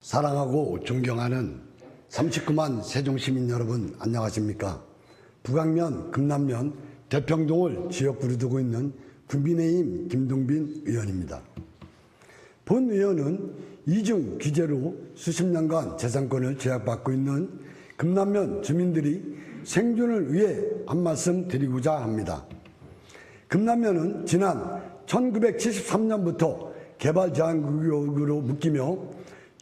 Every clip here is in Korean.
사랑하고 존경하는 39만 세종시민 여러분 안녕하십니까? 북악면, 금남면, 대평동을 지역구로 두고 있는 국민의힘 김동빈 의원입니다. 본 의원은 이중 규제로 수십 년간 재산권을 제약받고 있는 금남면 주민들이 생존을 위해 한 말씀 드리고자 합니다. 금남면은 지난 1973년부터 개발 제한구역으로 묶이며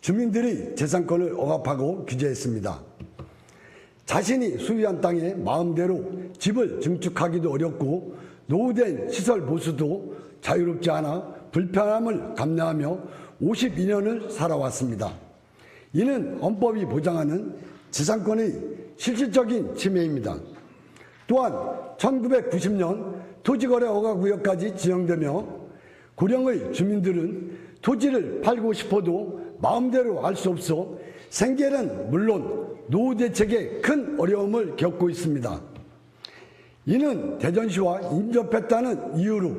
주민들이 재산권을 억압하고 규제했습니다. 자신이 소유한 땅에 마음대로 집을 증축하기도 어렵고 노후된 시설 보수도 자유롭지 않아 불편함을 감내하며 52년을 살아왔습니다. 이는 헌법이 보장하는 재산권의 실질적인 침해입니다. 또한 1990년 토지거래 허가구역까지 지정되며 고령의 주민들은 토지를 팔고 싶어도 마음대로 할수 없어 생계는 물론 노후 대책에 큰 어려움을 겪고 있습니다. 이는 대전시와 인접했다는 이유로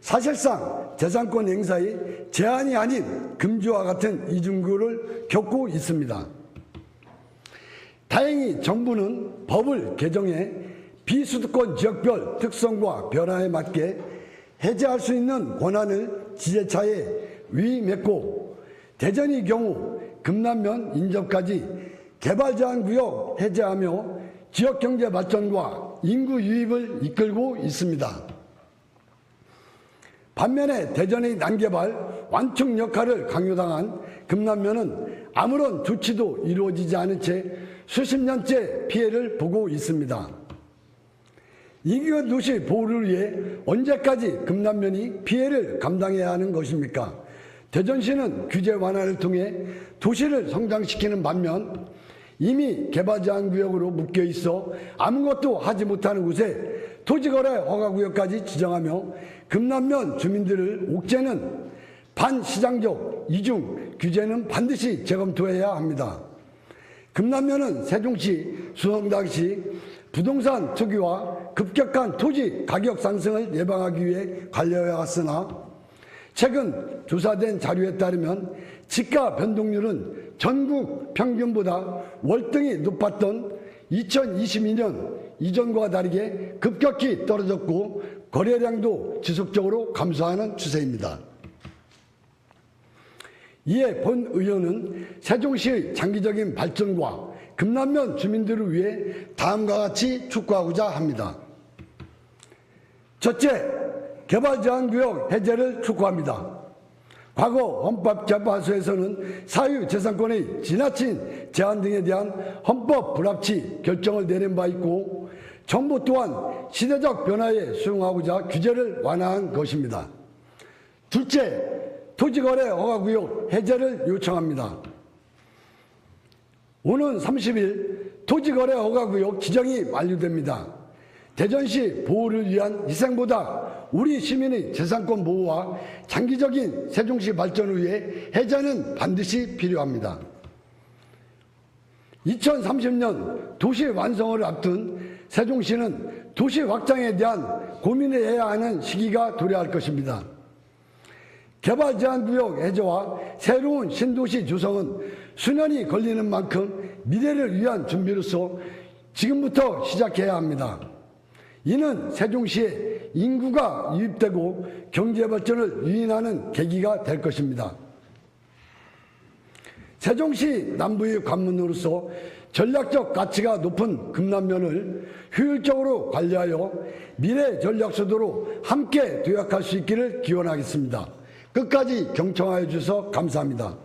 사실상 재산권 행사에 제한이 아닌 금지와 같은 이중구를 겪고 있습니다. 다행히 정부는 법을 개정해 비수도권 지역별 특성과 변화에 맞게 해제할 수 있는 권한을 지자체에 위임했고 대전의 경우 금남면 인접까지 개발 제한 구역 해제하며 지역 경제 발전과 인구 유입을 이끌고 있습니다. 반면에 대전의 난개발 완충 역할을 강요당한 금남면은 아무런 조치도 이루어지지 않은 채 수십 년째 피해를 보고 있습니다. 이기현 도시 보호를 위해 언제까지 금남면이 피해를 감당해야 하는 것입니까? 대전시는 규제 완화를 통해 도시를 성장시키는 반면 이미 개발 제한 구역으로 묶여 있어 아무것도 하지 못하는 곳에 토지거래 허가구역까지 지정하며 금남면 주민들을 옥죄는 반시장적 이중 규제는 반드시 재검토해야 합니다. 금남면은 세종시, 수성당시 부동산 투기와 급격한 토지 가격 상승을 예방하기 위해 관리해 왔으나 최근 조사된 자료에 따르면 지가 변동률은 전국 평균보다 월등히 높았던 2022년 이전과 다르게 급격히 떨어졌고 거래량도 지속적으로 감소하는 추세입니다. 이에 본 의원은 세종시의 장기적인 발전과 금남면 주민들을 위해 다음과 같이 촉구하고자 합니다. 첫째, 개발 제한구역 해제를 촉구합니다. 과거 헌법재판소에서는 사유재산권의 지나친 제한 등에 대한 헌법 불합치 결정을 내린 바 있고 정부 또한 시대적 변화에 수용하고자 규제를 완화한 것입니다. 둘째, 토지거래 허가구역 해제를 요청합니다. 오는 30일 토지거래 허가구역 지정이 완료됩니다. 대전시 보호를 위한 희생보다 우리 시민의 재산권 보호와 장기적인 세종시 발전을 위해 해제는 반드시 필요합니다. 2030년 도시 완성을 앞둔 세종시는 도시 확장에 대한 고민을 해야 하는 시기가 도래할 것입니다. 개발 제한 구역 해제와 새로운 신도시 조성은 수년이 걸리는 만큼 미래를 위한 준비로서 지금부터 시작해야 합니다. 이는 세종시에 인구가 유입되고 경제 발전을 유인하는 계기가 될 것입니다. 세종시 남부의 관문으로서 전략적 가치가 높은 금남면을 효율적으로 관리하여 미래 전략 수도로 함께 도약할 수 있기를 기원하겠습니다. 끝까지 경청하여 주셔서 감사합니다.